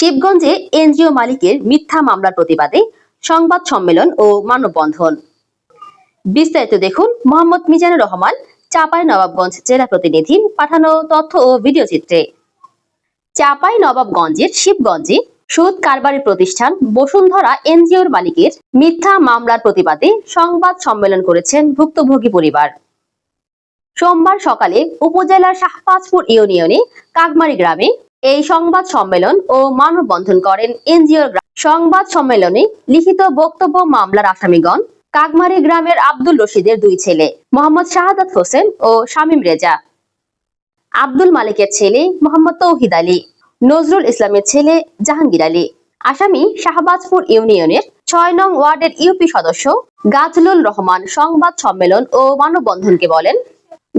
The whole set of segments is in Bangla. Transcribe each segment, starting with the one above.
শিবগঞ্জে এনজিও মালিকের মিথ্যা মামলার প্রতিবাদে সংবাদ সম্মেলন ও মানববন্ধন। বিস্তারিত দেখুন মোহাম্মদ মিজানুর রহমান, চাপাই নবাবগঞ্জ জেলা প্রতিনিধি, পাঠানো তথ্য ও ভিডিও চিত্রে। চাপাই নবাবগঞ্জের শিবগঞ্জে সুদ কারবারি প্রতিষ্ঠান বসুন্ধরা এনজিওর মালিকের মিথ্যা মামলার প্রতিবাদে সংবাদ সম্মেলন করেছেন ভুক্তভোগী পরিবার। সোমবার সকালে উপজেলার শাহপাজপুর ইউনিয়নে কাকমারি গ্রামে এই সংবাদ সম্মেলন ও মানববন্ধন করেন এনজিওর সংবাদ সম্মেলনে লিখিত বক্তব্য মামলার আসামিগণ, কাকমারি গ্রামের আব্দুল রশিদের দুই ছেলে, মোহাম্মদ শাহাদাত হোসেন ও শামীম রেজা। আব্দুল মালিকের ছেলে মোহাম্মদ তৌহিদ আলী, নজরুল ইসলামের ছেলে জাহাঙ্গীর আলী। আসামি শাহবাজপুর ইউনিয়নের ছয় নং ওয়ার্ডের ইউপি সদস্য গাজলুল রহমান সংবাদ সম্মেলন ও মানববন্ধনকে বলেন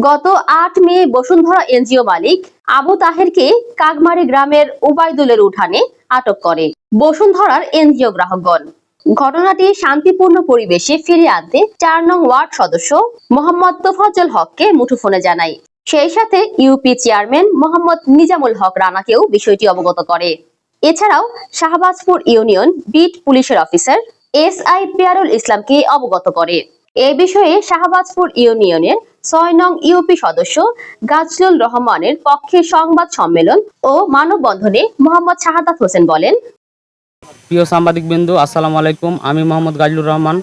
গত আট মে বসুন্ধরা এনজিও মালিক আবু তাহেরকে কাকমারি গ্রামের উবাইদুলের উঠানে আটক করে। বসুন্ধরার এনজিও গ্রাহকগণ। ঘটনাটি শান্তিপূর্ণ পরিবেশে ফিরিয়ে আনতে চার নং ওয়ার্ড সদস্য মোহাম্মদ তোফাজ্জল হককে মুঠোফোনে জানায়। সেই সাথে ইউপি চেয়ারম্যান মোহাম্মদ নিজামুল হক রানাকেও বিষয়টি অবগত করে। এছাড়াও শাহবাজপুর ইউনিয়ন বিট পুলিশের অফিসার এস আই পিয়ারুল ইসলামকে অবগত করে। এ বিষয়ে শাহবাজপুর ইউনিয়নের ছয় নং ইউপি সদস্য গাজলুল রহমানের পক্ষে সংবাদ সম্মেলন ও মানববন্ধনে মোহাম্মদ শাহাদাত হোসেন বলেন, প্রিয় সাংবাদিক বিন্দু, আসসালামু আলাইকুম। আমি মোহাম্মদ গাজলুর রহমান,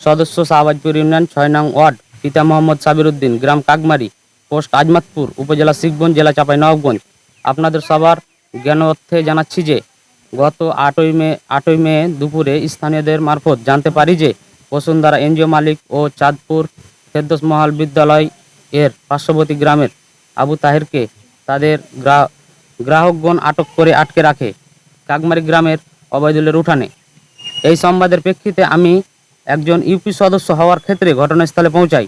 সদস্য শাহবাজপুর ইউনিয়ন ছয় নং ওয়ার্ড, পিতা মোহাম্মদ সাবির উদ্দিন গ্রাম কাকমারি, পোস্ট আজমাতপুর, উপজেলা শিখগঞ্জ জেলা চাপাই নবাবগঞ্জ আপনাদের সবার জ্ঞান অর্থে জানাচ্ছি যে, গত আটই মে আটই মে দুপুরে স্থানীয়দের মারফত জানতে পারি যে, বসুন্ধরা এনজিও মালিক ও চাঁদপুর ফেরদোস মহাল বিদ্যালয় এর পার্শ্ববর্তী গ্রামের আবু তাহেরকে তাদের গ্রা- গ্রাহকগণ আটক করে আটকে রাখে কাকমারি গ্রামের অবৈদুলের উঠানে। এই সংবাদের প্রেক্ষিতে আমি একজন ইউপি সদস্য হওয়ার ক্ষেত্রে ঘটনাস্থলে পৌঁছাই।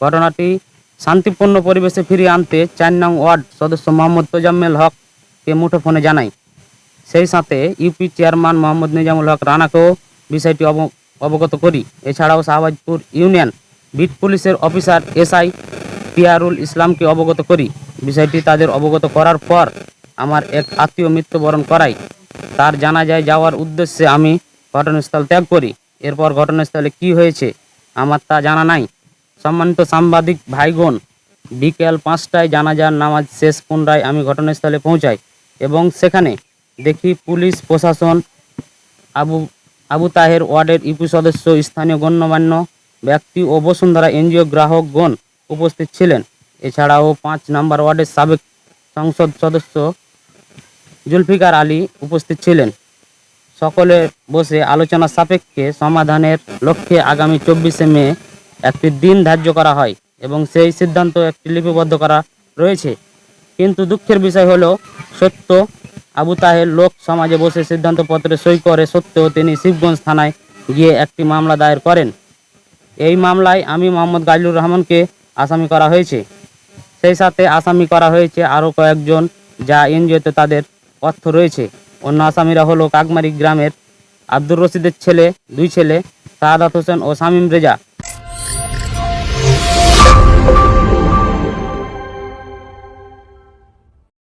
ঘটনাটি শান্তিপূর্ণ পরিবেশে ফিরিয়ে আনতে চার নং ওয়ার্ড সদস্য মোহাম্মদ তোজাম্মেল হককে মুঠোফোনে জানাই। সেই সাথে ইউপি চেয়ারম্যান মোহাম্মদ নিজামুল হক রানাকেও বিষয়টি অব- অবগত করি। এছাড়াও শাহবাজপুর ইউনিয়ন বিট পুলিশের অফিসার এসআই পিয়ারুল ইসলামকে অবগত করি। বিষয়টি তাদের অবগত করার পর আমার এক আত্মীয় মৃত্যুবরণ করায়। তার জানাজায় যাওয়ার উদ্দেশ্যে আমি ঘটনাস্থল ত্যাগ করি। এরপর ঘটনাস্থলে কি হয়েছে আমার তা জানা নাই। সম্মানিত সাংবাদিক ভাইগণ, বিকেল পাঁচটায় জানাজার নামাজ শেষ পুনরায় আমি ঘটনাস্থলে পৌঁছাই এবং সেখানে দেখি পুলিশ, প্রশাসন, আবু আবু তাহের ওয়ার্ডের ইউপি সদস্য, স্থানীয় গণ্যমান্য ব্যক্তি ও বসুন্ধরা এনজিও গ্রাহকগণ উপস্থিত ছিলেন। এছাড়াও পাঁচ নম্বর ওয়ার্ডের সাবেক সংসদ সদস্য জুলফিকার আলী উপস্থিত ছিলেন। সকলে বসে আলোচনা সাপেক্ষে সমাধানের লক্ষ্যে আগামী চব্বিশে মে একটি দিন ধার্য করা হয় এবং সেই সিদ্ধান্ত একটি লিপিবদ্ধ করা রয়েছে। কিন্তু দুঃখের বিষয় হলো, সত্য আবু তাহের লোক সমাজে বসে সিদ্ধান্তপত্রে সই করে সত্ত্বেও তিনি শিবগঞ্জ থানায় গিয়ে একটি মামলা দায়ের করেন। এই মামলায় আমি মোহাম্মদ গাজলুর রহমানকে আসামি করা হয়েছে। সেই সাথে আসামি করা হয়েছে আরও কয়েকজন যা এনজিওতে তাদের অর্থ রয়েছে। অন্য আসামিরা হলো কাকমারি গ্রামের আব্দুর রশিদের ছেলে, দুই ছেলে সাহাদাত হোসেন ও শামীম রেজা।